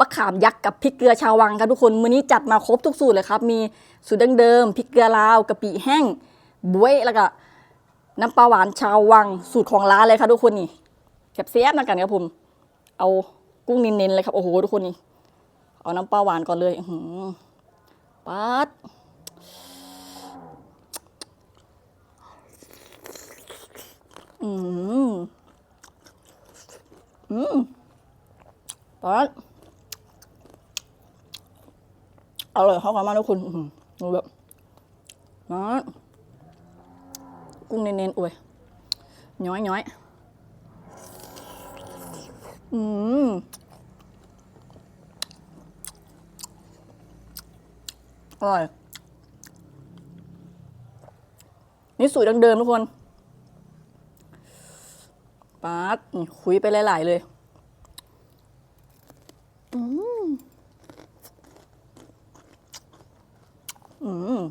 บักขามยักษ์กับพริกเกลือชาววังครับทุกคนมื้อนี้จัดมาครบทุกสูตรเลยครับ มีสูตรดั้งเดิมพริกเกลือลาวกะปิแห้งบวยแล้วก็น้ำปลาหวานชาววังสูตรของร้านเลยครับทุกคนนี่กับเสียบนะกันครับผม เอากุ้งเน้นๆเลยครับโอ้โหทุกคนนี่เอาน้ำปลาหวานก่อนเลยอื้อหือปัดอืมอืมปัด อร่อยเข้ากันมากทุกคนดูแบบนะกุ้งเน้นๆอวยย้อยย้อยอืมอร่อย นี่สูตรดังเดิมทุกคนปาดนี่คุยไปหลาย ๆ เลย อืม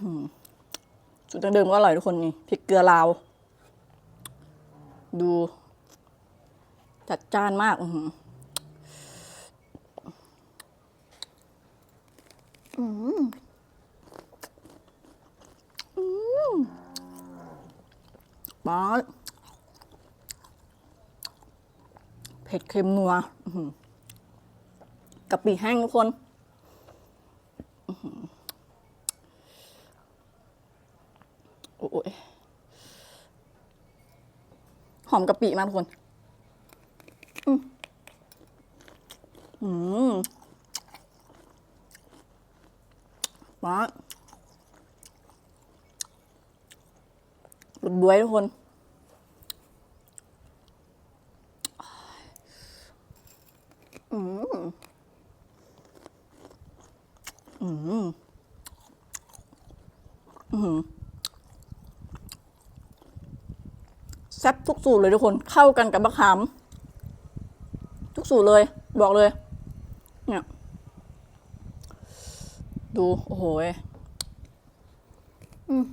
อืมสูตรดั้งเดิมก็อร่อยทุกคนนี่พริกเกลือลาว ดู จัดจ้านมากอือออืมอืมบอส เผ็ดเค็มนัวกะปิแห้งทุกคนโอ้ยหอมกะปิมากทุกคนอืมอืมมาบุดบวยทุกคน อืมอืมแซ่บทุกสูตรเลยทุกคนเข้ากันกับมะขามทุกสูตรเลย บอกเลย เนี่ย ดู โอ้โหอืม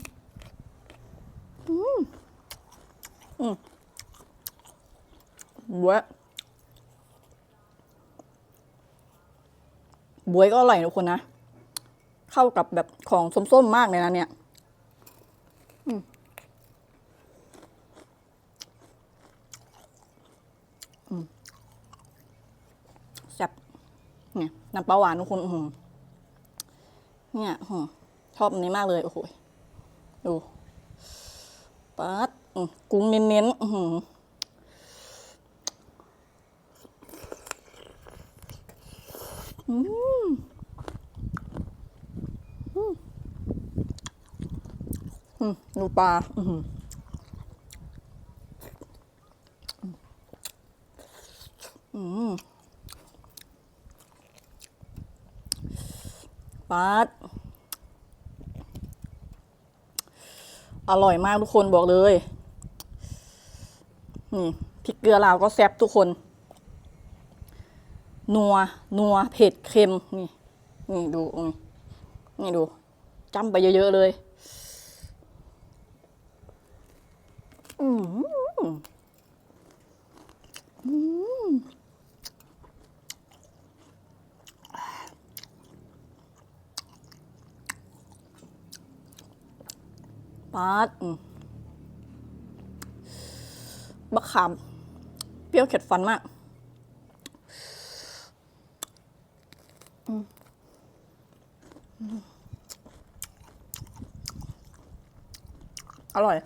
อืมอืมบวยบวยก็อร่อยทุกคนนะ เข้ากับแบบของส้มๆมากเลยนะเนี่ยแซ่บเนี่ยน้ำปลาหวานทุกคนอื้อหือเนี่ยอื้อหือชอบอันนี้มากเลย โอ้โหดูปัดกุ้งเน้นๆอือ หืออืมอืมดูปลาอือหืออืมปลาดอร่อยมากทุกคนบอกเลย นี่พริกเกลือลาวก็แซ่บทุกคน นัว นัว เผ็ด เค็ม นี่ นี่ดู นี่ดูจ้ำไปเยอะ ๆ เลย อืมอืมปาดมบักขาม เปรี้ยวเข็ดฟันมากอร่อย